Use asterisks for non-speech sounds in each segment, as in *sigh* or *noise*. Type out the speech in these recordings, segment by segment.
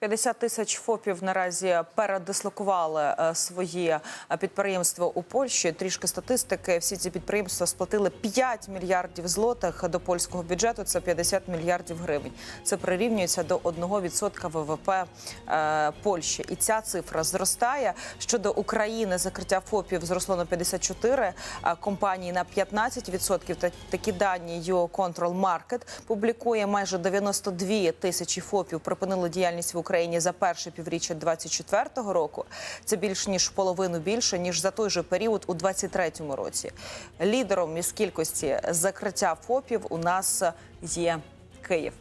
50 тисяч ФОПів наразі передислокували е, свої е, підприємства у Польщі. Трішки статистики. Всі ці підприємства сплатили 5 мільярдів злотих до польського бюджету. Це 50 мільярдів гривень. Це прирівнюється до 1% ВВП е, Польщі. І ця цифра зростає. Щодо України, закриття ФОПів зросло на 54 а компанії на 15%. Та такі дані Control Market публікує майже 92 тисячі ФОПів припинили діяльність в Україні за перше півріччя 2024 року. Це більш ніж половину більше ніж за той же період у 2023 році. Лідером із кількості закриття ФОПів у нас є Київ.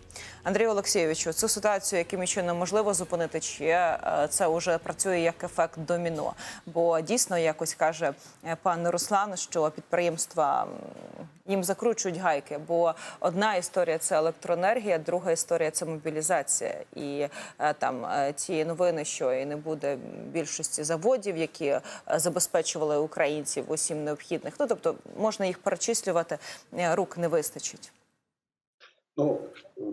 Андрію Олексійовичу, цю ситуацію яким чином можливо зупинити, чи е, це вже працює як ефект доміно? Бо дійсно якось каже е, пан Руслан, що підприємства їм закручують гайки. Бо одна історія це електроенергія, друга історія це мобілізація. І е, там ті новини, що і не буде більшості заводів, які забезпечували українців усім необхідних. Ну тобто можна їх перечислювати, рук не вистачить.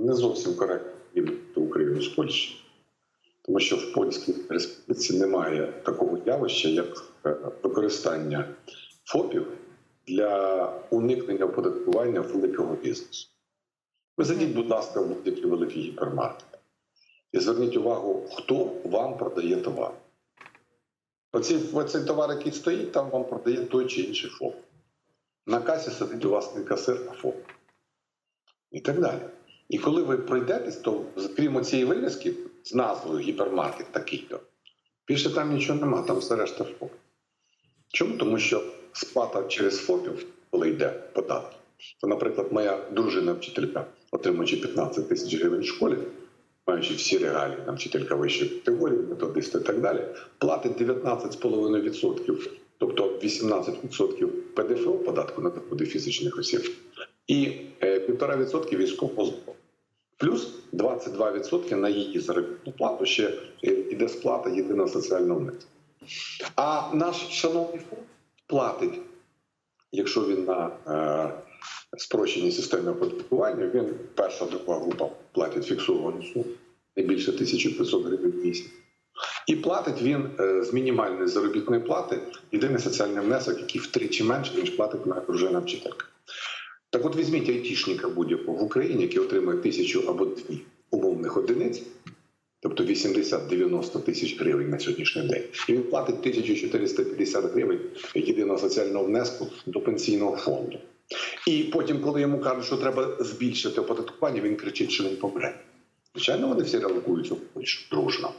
Не зовсім коректно порівнювати Україну з Польщею, тому що в польській республіці немає такого явища, як е, використання ФОПів для уникнення оподаткування великого бізнесу. Ви зайдіть, будь ласка, в будь-який великий гіпермаркет і зверніть увагу, хто вам продає товар. Оці, оцей товар, який стоїть, там вам продає той чи інший ФОП. На касі сидить у вас не касир, а ФОП і так далі. І коли ви пройдетесь, то крім цієї вивіски з назвою гіпермаркет такий-то, більше там нічого нема, там все решта ФОП. Чому? Тому що сплата через ФОПів, коли йде податки, то, наприклад, моя дружина вчителька, отримуючи 15 тисяч гривень в школі, маючи всі регалії, там вчителька вищої категорії, методисти і так далі, платить 19,5%, тобто 18% ПДФО податку на доходи фізичних осіб і е, 1,5% військового збору. Плюс 22% на її заробітну плату ще е, йде сплата єдиного соціального внеску. А наш шановний фонд платить, якщо він на е, спрощеній системі оподаткування, він перша друга група платить фіксовану суму, не більше 1500 гривень в місяць. І платить він е, з мінімальної заробітної плати єдиний соціальний внесок, який втричі менше, ніж платить моя дружина вчителька. Так от візьміть айтішника будь-якого в Україні, який отримує тисячу або дві умовних одиниць, тобто 80-90 тисяч гривень на сьогоднішній день, і він платить 1450 гривень єдиного соціального внеску до пенсійного фонду. І потім, коли йому кажуть, що треба збільшити оподаткування, він кричить, що він помре. Звичайно, вони всі Польщу дружно.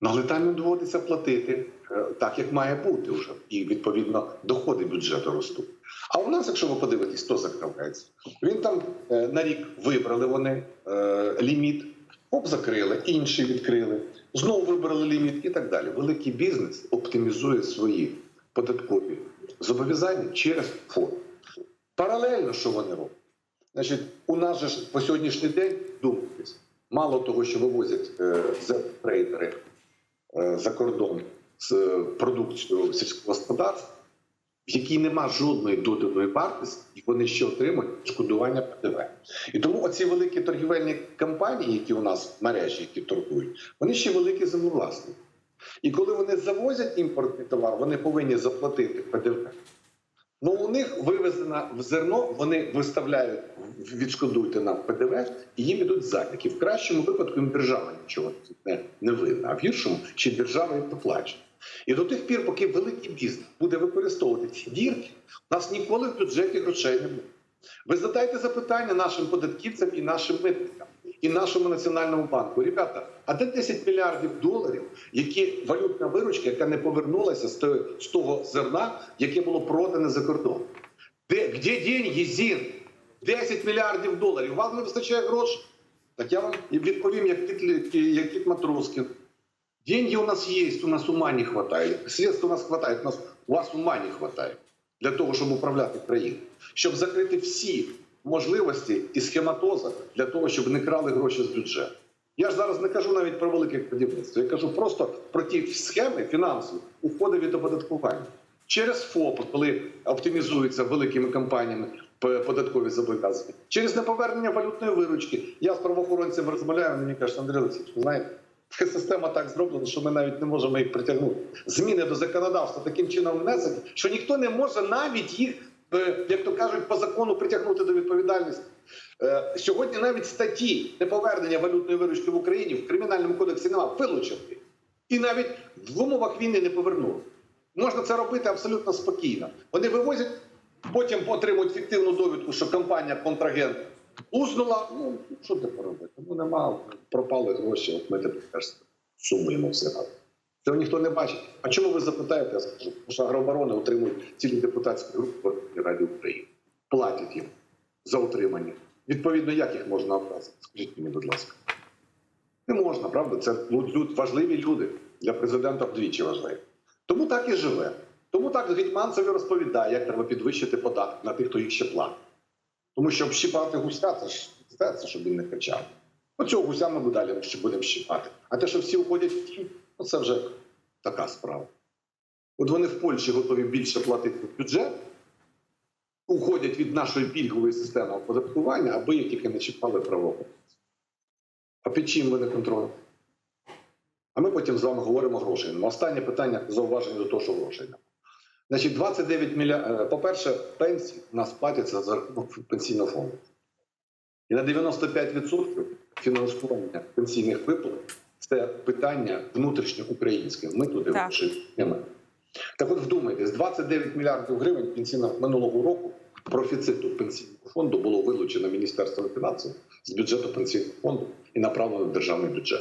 Ну, але там доводиться платити е, так, як має бути вже, і відповідно доходи бюджету ростуть. А у нас, якщо ви подивитесь, то закривається. Він там е, на рік вибрали вони е, ліміт, оп, закрили, інші відкрили, знову вибрали ліміт і так далі. Великий бізнес оптимізує свої податкові зобов'язання через фонд. Паралельно, що вони роблять? Значить, у нас же по сьогоднішній день думайтесь, мало того, що вивозять е, трейдери е, за кордон з продукцією сільського господарства, в якій нема жодної доданої вартості, вони ще отримують шкодування ПДВ. І тому оці великі торгівельні компанії, які у нас в мережі, які торгують, вони ще великі землевласники. І коли вони завозять імпортний товар, вони повинні заплатити ПДВ. Ну, у них вивезено в зерно, вони виставляють, відшкодуйте нам ПДВ, і їм ідуть задники. В кращому випадку їм держава нічого не, винна, а в гіршому чи держава їм доплачує. І до тих пір, поки великий бізнес буде використовувати ці дірки, у нас ніколи в бюджеті грошей не буде. Ви задайте запитання нашим податківцям і нашим митникам, і нашому національному банку. Ребята, а де 10 мільярдів доларів, які валютна виручка, яка не повернулася з того, зерна, яке було продане за кордон? Де, де деньги, ЗІН? 10 мільярдів доларів. Вам не вистачає грошей? Так я вам відповім, як кіт, як кіт Матроскін. Деньги у нас есть, у нас ума не хватает. Средств у нас хватает, у, нас, у вас ума не хватает для того, щоб управляти країною. Щоб закрити всі можливості і схематоза для того, щоб не крали гроші з бюджету. Я ж зараз не кажу навіть про велике будівництво. Я кажу просто про ті схеми фінансові уходи від оподаткування. Через ФОП, коли оптимізуються великими компаніями податкові зобов'язання, через неповернення валютної виручки. Я з правоохоронцями розмовляю, мені кажуть, Андрій Олексійович, ви знаєте, Система так зроблена, що ми навіть не можемо їх притягнути. Зміни до законодавства таким чином внесені, що ніхто не може навіть їх, е, як то кажуть, по закону притягнути до відповідальності. Е, Сьогодні навіть статті неповернення валютної виручки в Україні в кримінальному кодексі немає, вилучили. І навіть в умовах війни не повернули. Можна це робити абсолютно спокійно. Вони вивозять, потім отримують фіктивну довідку, що компанія контрагент уснула. Ну що тепер робити? Ну нема, пропали гроші. От ми тепер теж сумуємо все разом. Цього ніхто не бачить. А чому ви запитаєте? Я скажу, тому що агробарони отримують цілі депутатські групи Раді України. Платять їм за утримання. Відповідно, як їх можна образити? Скажіть мені, будь ласка. Не можна, правда? Це важливі люди для президента вдвічі важливі. Тому так і живе. Тому так Гетьманцеві розповідає, як треба підвищити податки на тих, хто їх ще платить. Тому що щипати гуся, це ж це, це щоб він не качав. Оцього гуся ми далі ще будемо щипати. А те, що всі уходять в тінь, ну це вже така справа. От вони в Польщі готові більше платити в бюджет, уходять від нашої пільгової системи оподаткування, аби їх тільки не чіпали правоохоронці. А під чим ми не контролюємо? А ми потім з вами говоримо грошей. нема. Останнє питання зауваження до того, що грошей немає. Значить, 29 мільярдів. По-перше, пенсії у нас платяться за рахунок пенсійного фонду. І на 95% фінансування пенсійних виплат це питання внутрішньоукраїнське. Ми туди маємо. Так от вдумайтесь, 29 мільярдів гривень пенсійного минулого року профіциту пенсійного фонду було вилучено Міністерством фінансів з бюджету пенсійного фонду і направлено в державний бюджет.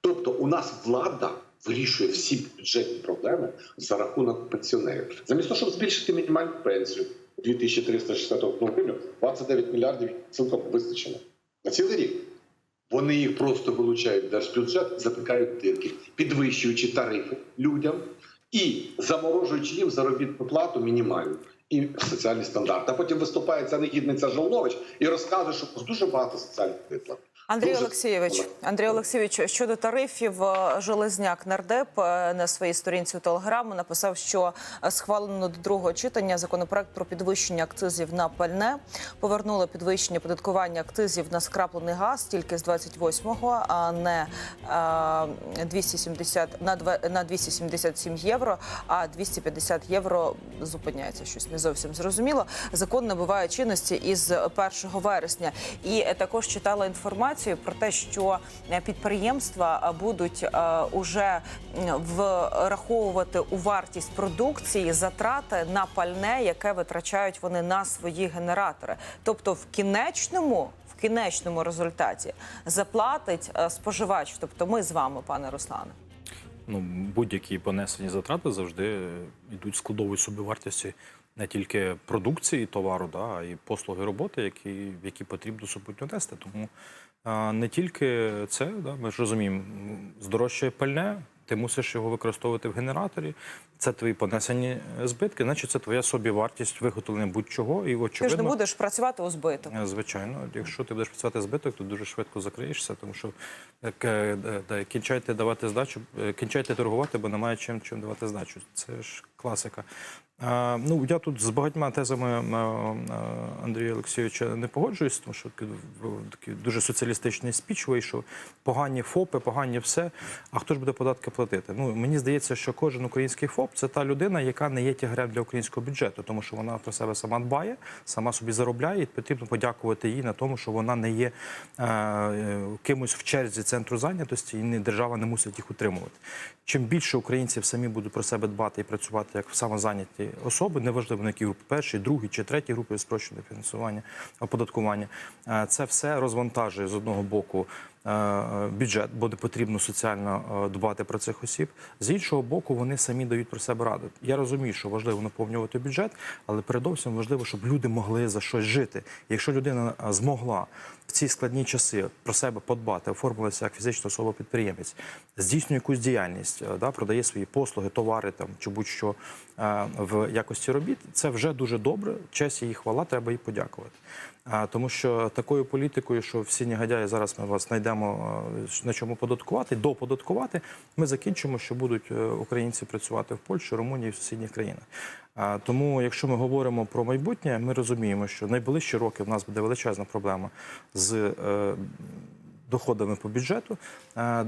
Тобто у нас влада вирішує всі бюджетні проблеми за рахунок пенсіонерів. Замість того, щоб збільшити мінімальну пенсію 2361 гривню, 29 мільярдів цілком вистачило на цілий рік. Вони їх просто вилучають в держбюджет, затикають дирки, підвищуючи тарифи людям і заморожуючи їм заробітну плату мінімальну і соціальні стандарти. А потім виступає ця негідниця Жолнович і розказує, що дуже багато соціальних виплат. Андрій Дуже Олексійович. Андрій Олексійович, щодо тарифів, е, Железняк нардеп е, на своїй сторінці у телеграму написав, що е, схвалено до другого читання законопроект про підвищення акцизів на пальне. Повернули підвищення податкування акцизів на скраплений газ тільки з 28-го, а не е, 270 на два- на 277 євро, а 250 євро зупиняється. Щось не зовсім зрозуміло. Закон набуває чинності із 1 вересня. І також читала інформацію про те, що е, підприємства е, будуть е, уже враховувати у вартість продукції затрати на пальне, яке витрачають вони на свої генератори. Тобто, в кінечному. В кінечному результаті заплатить споживач, тобто ми з вами, пане Руслане. ну, будь-які понесені затрати завжди йдуть складовою собівартості не тільки продукції товару, да, а й послуги роботи, які, які потрібно супутньо нести. Тому не тільки це, да, ми ж розуміємо, здорожчає пальне, ти мусиш його використовувати в генераторі. Це твої понесені збитки, значить це твоя собівартість виготовлення будь-чого. І Ти ж не будеш працювати у збиток. Е, Звичайно, якщо ти будеш працювати збиток, то дуже швидко закриєшся, тому що е, да, кінчайте давати здачу, е, кінчайте торгувати, бо немає чим чим давати здачу. Це ж класика. А, ну я тут з багатьма тезами Андрія Олексійовича не погоджуюсь, тому що такий дуже соціалістичний спіч вийшов. Погані ФОПи, погані все. А хто ж буде податки платити? Ну мені здається, що кожен український ФОП це та людина, яка не є тягарем для українського бюджету, тому що вона про себе сама дбає, сама собі заробляє, і потрібно подякувати їй на тому, що вона не є е, е, кимось в черзі центру зайнятості, і не держава не мусить їх утримувати. Чим більше українців самі будуть про себе дбати і працювати як самозайняті особи, неважливо на які групи першій, другій чи третій групи спрощене фінансування оподаткування, е, це все розвантажує з одного боку бюджет, бо не потрібно соціально е, дбати про цих осіб. З іншого боку, вони самі дають про себе раду. Я розумію, що важливо наповнювати бюджет, але передовсім важливо, щоб люди могли за щось жити. Якщо людина е, змогла в ці складні часи про себе подбати, оформилася як фізична особа підприємець, здійснює якусь діяльність, е, да, продає свої послуги, товари там чи будь-що е, в якості робіт, це вже дуже добре. Честь і хвала, треба їй подякувати. Тому що такою політикою, що всі негодяї зараз ми вас знайдемо на чому податкувати, доподаткувати, ми закінчимо, що будуть е, українці працювати в Польщі, Румунії в сусідніх країнах. Тому, якщо ми говоримо про майбутнє, ми розуміємо, що найближчі роки в нас буде величезна проблема з е, доходами по бюджету. Е,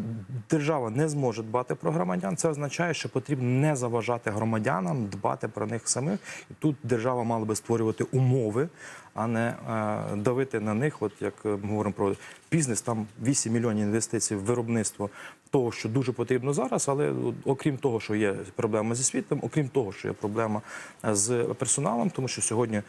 Держава не зможе дбати про громадян. Це означає, що потрібно не заважати громадянам дбати про них самих. І тут держава мала би створювати умови, а не е, давити на них. От як е, ми говоримо про бізнес, там 8 мільйонів інвестицій в виробництво того, що дуже потрібно зараз. Але окрім того, що є проблема зі світлом, окрім того, що є проблема е, з персоналом, тому що сьогодні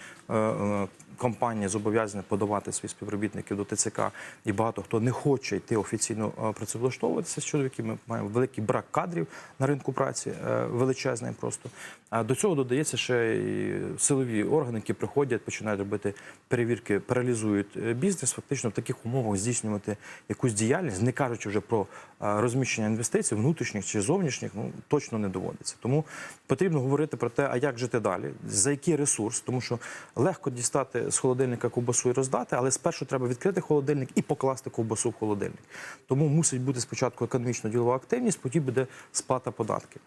е, зобов'язана подавати своїх співробітників до ТЦК, і багато хто не хоче йти офіційно е, працевлаштовуватися. з чоловіків. ми маємо великий брак кадрів на ринку праці, е, величезний просто. А до цього додається ще і силові органи, які приходять, починають робити перевірки, паралізують е, бізнес. Фактично в таких умовах здійснювати якусь діяльність, не кажучи вже про розміщення інвестицій, внутрішніх чи зовнішніх, ну точно не доводиться. Тому потрібно говорити про те, а як жити далі, за який ресурс, тому що легко дістати з холодильника ковбасу і роздати, але спершу треба відкрити холодильник і покласти ковбасу в холодильник. Тому мусить бути спочатку економічно-ділова активність, потім буде сплата податків.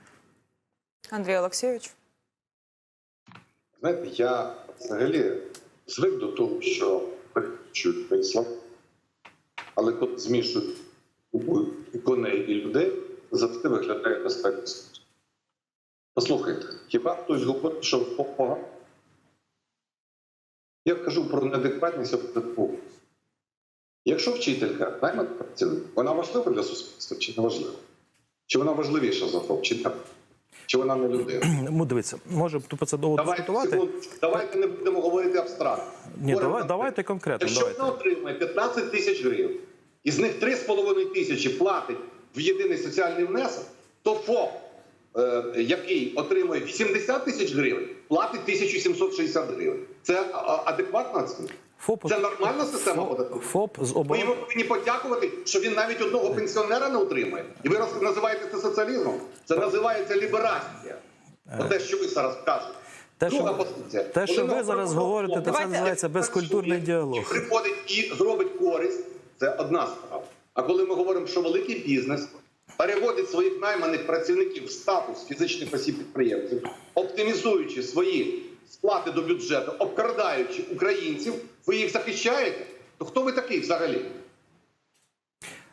Андрій Олексійович. Знаєте, я взагалі звик до того, що перечують весла, але коли змішують і коней і людей, завжди виглядає достатньо. Послухайте, хіба хтось говорить, що погано? Я кажу про неадекватність оподаткування. Якщо вчителька наймана працівник, вона важлива для суспільства чи не важлива? Чи вона важливіша за ФОП, чи не? Чи вона не людина? *clears throat* Ну, дивіться, може тут про це довго Давайте, дискутувати. давайте не будемо говорити абстрактно. Ні, Говоримо давай, давайте конкретно. Якщо Давайте. вона отримує 15 тисяч гривень, із них 3,5 тисячі платить в єдиний соціальний внесок, то ФОП, е, який отримує 70 тисяч гривень, платить 1760 гривень. Це адекватна оцінка? ФОП, Це нормальна система податкова? ФОП з Ми оборот... йому повинні подякувати, що він навіть одного пенсіонера не отримує. І ви роз- називаєте це соціалізмом? Це називається ліберація. Оте, що ви зараз кажете. Те, Друга що- позиція. те, що ви зараз говорите, то це називається безкультурний діалог. і Приходить і зробить користь. Це одна справа. А коли ми говоримо, що великий бізнес переводить своїх найманих працівників в статус фізичних осіб підприємців, оптимізуючи свої сплати до бюджету, обкрадаючи українців, ви їх захищаєте? То хто ви такий взагалі?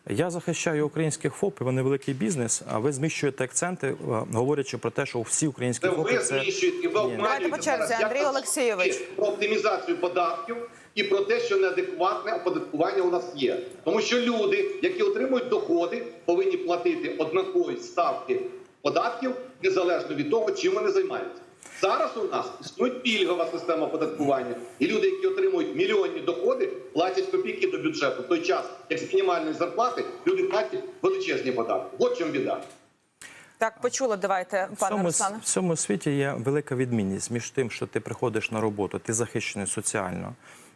Я захищаю українських ФОП, і вони великий бізнес. А ви зміщуєте акценти, е, говорячи про те, що всі українські Це ФОПи ви це знищуєте і ви обманюєте Давайте зараз. Андрій Олексійович. про оптимізацію податків і про те, що неадекватне оподаткування у нас є. Тому що люди, які отримують доходи, повинні платити однакові ставки податків незалежно від того, чим вони займаються. Зараз у нас існує пільгова система оподаткування, і люди, які отримують мільйонні доходи, платять копійки до бюджету. В той час, як з мінімальної зарплати, люди платять величезні податки. От чому біда. Так, почули, давайте, пане цьому, Руслане. в цьому світі є велика відмінність між тим, що ти приходиш на роботу, ти захищений соціально,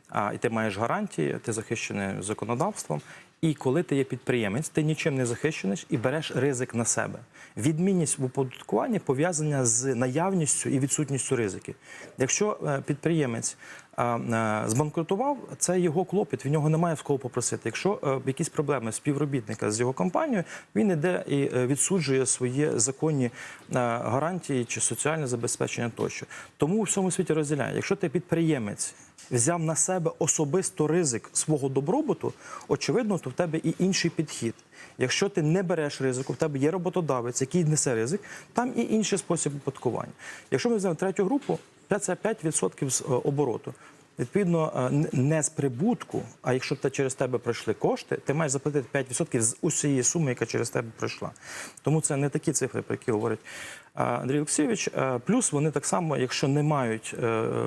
а, і ти маєш гарантії, ти захищений законодавством. І коли ти є підприємець, ти нічим не захищений і береш ризик на себе. Відмінність в оподаткуванні пов'язана з наявністю і відсутністю ризиків. Якщо е, підприємець збанкрутував, це його клопіт, в нього немає в кого попросити. Якщо е, якісь проблеми співробітника з його компанією, він іде і е, відсуджує свої законні е, гарантії чи соціальне забезпечення тощо. Тому у всьому світі розділяє. Якщо ти підприємець взяв на себе особисто ризик свого добробуту, очевидно, то в тебе і інший підхід. Якщо ти не береш ризику, в тебе є роботодавець, який несе ризик, там і інший спосіб оподаткування. Якщо ми візьмемо третю групу, це 5% з е, обороту. Відповідно, е, не з прибутку, а якщо те через тебе пройшли кошти, ти маєш заплатити 5% з усієї суми, яка через тебе пройшла. Тому це не такі цифри, про які говорить е, Андрій Олексійович. Плюс вони так само, якщо не мають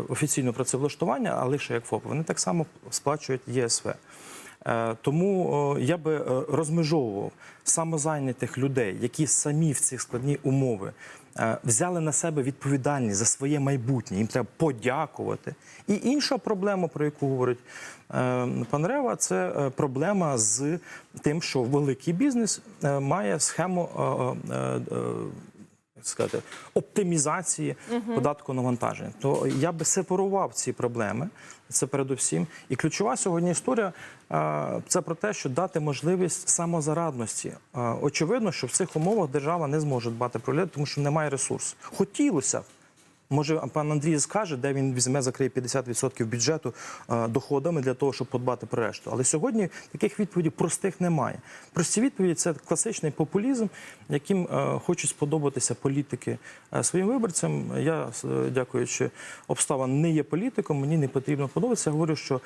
офіційного працевлаштування, а лише як ФОП, вони так само сплачують ЄСВ. Тому я би розмежовував самозайнятих людей, які самі в ці складні умови взяли на себе відповідальність за своє майбутнє. Їм треба подякувати. І інша проблема, про яку говорить е, пан Рева, це е, проблема з тим, що великий бізнес е, має схему. Сказати, оптимізації податку навантаження. То я би сепарував ці проблеми. Це передусім. І ключова сьогодні історія це про те, що дати можливість самозарадності. Очевидно, що в цих умовах держава не зможе дбати про людей, тому що немає ресурсу. Хотілося б. Може, пан Андрій скаже, де він візьме, закриє 50% бюджету е, доходами для того, щоб подбати про решту. Але сьогодні таких відповідей простих немає. Прості відповіді це класичний популізм, яким е, хочуть сподобатися політики е, своїм виборцям. Я, дякуючи обставин, не є політиком, мені не потрібно подобатися. Я говорю, що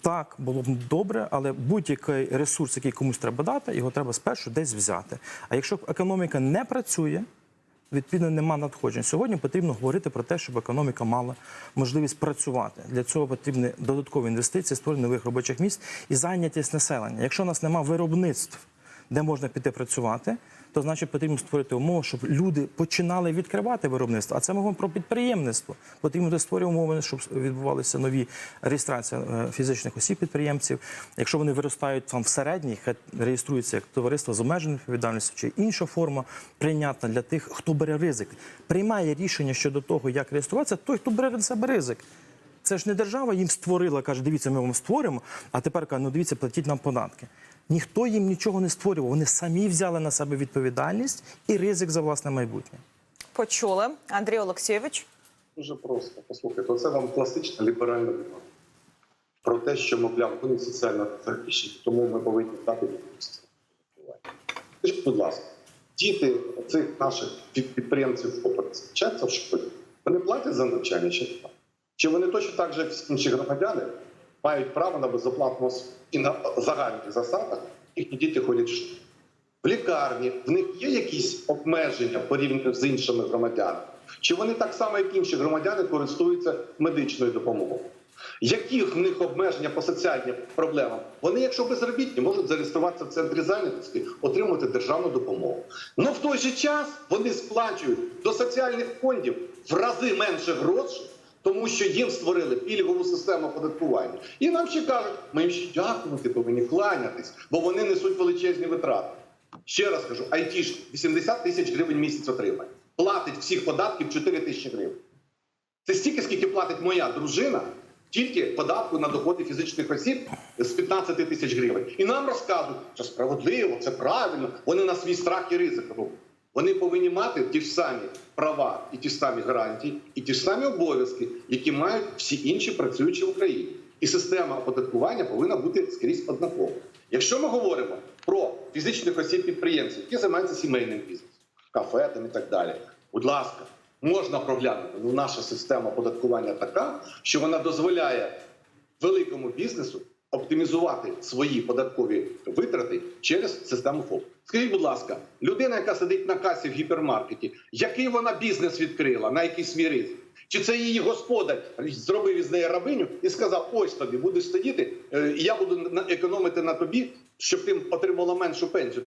так було б добре, але будь-який ресурс, який комусь треба дати, його треба спершу десь взяти. А якщо економіка не працює, відповідно нема надходжень. Сьогодні потрібно говорити про те, щоб економіка мала можливість працювати. Для цього потрібні додаткові інвестиції, створення нових робочих місць і зайнятість населення. Якщо у нас немає виробництв, де можна піти працювати, то значить потрібно створити умови, щоб люди починали відкривати виробництво. А це ми говоримо про підприємництво. Потрібно створювати умови, щоб відбувалися нові реєстрації е, фізичних осіб підприємців. Якщо вони виростають там всередній, хай реєструються як товариство з обмеженою відповідальністю чи інша форма прийнятна для тих, хто бере ризик. Приймає рішення щодо того, як реєструватися, той, хто бере на себе ризик. Це ж не держава їм створила, каже, дивіться, ми вам створимо, а тепер каже, ну дивіться, платіть нам податки. Ніхто їм нічого не створював. Вони самі взяли на себе відповідальність і ризик за власне майбутнє. Почули. Андрій Олексійович. Дуже просто. Послухайте, це вам класична ліберальна думка. Про те, що, мовляв, вони соціально захищені, тому ми повинні дати відповідь. Скажіть, будь ласка, діти цих наших підприємців вчаться в школі, вони платять за навчання чи не платять? Чи вони точно так же, як всі інші громадяни, мають право на безоплатну і на загальних засадах їхні діти ходять в лікарні в них є якісь обмеження порівняно з іншими громадянами? Чи вони так само, як інші громадяни, користуються медичною допомогою? Які в них обмеження по соціальним проблемам? Вони, якщо безробітні, можуть зареєструватися в центрі зайнятості, отримати державну допомогу. Ну в той же час вони сплачують до соціальних фондів в рази менше грошей, тому що їм створили пільгову систему оподаткування. І нам ще кажуть, ми їм ще дякувати повинні кланятись, бо вони несуть величезні витрати. Ще раз кажу, айтішник 80 тисяч гривень місяць отримає. Платить всіх податків 4 тисячі гривень. Це стільки, скільки платить моя дружина, тільки податку на доходи фізичних осіб з 15 тисяч гривень. І нам розказують, що справедливо, це правильно. Вони на свій страх і ризик роблять. Вони повинні мати ті ж самі права і ті ж самі гарантії, і ті ж самі обов'язки, які мають всі інші працюючі в Україні. І система оподаткування повинна бути скрізь однакова. Якщо ми говоримо про фізичних осіб підприємців, які займаються сімейним бізнесом, кафе там і так далі, будь ласка, можна проглянути. Ну, наша система оподаткування така, що вона дозволяє великому бізнесу оптимізувати свої податкові витрати через систему ФОП. Скажіть, будь ласка, людина, яка сидить на касі в гіпермаркеті, який вона бізнес відкрила, на який свій ризик? Чи це її господар зробив із неї рабиню і сказав: ось тобі будеш сидіти, е, і я буду економити на тобі, щоб ти отримала меншу пенсію.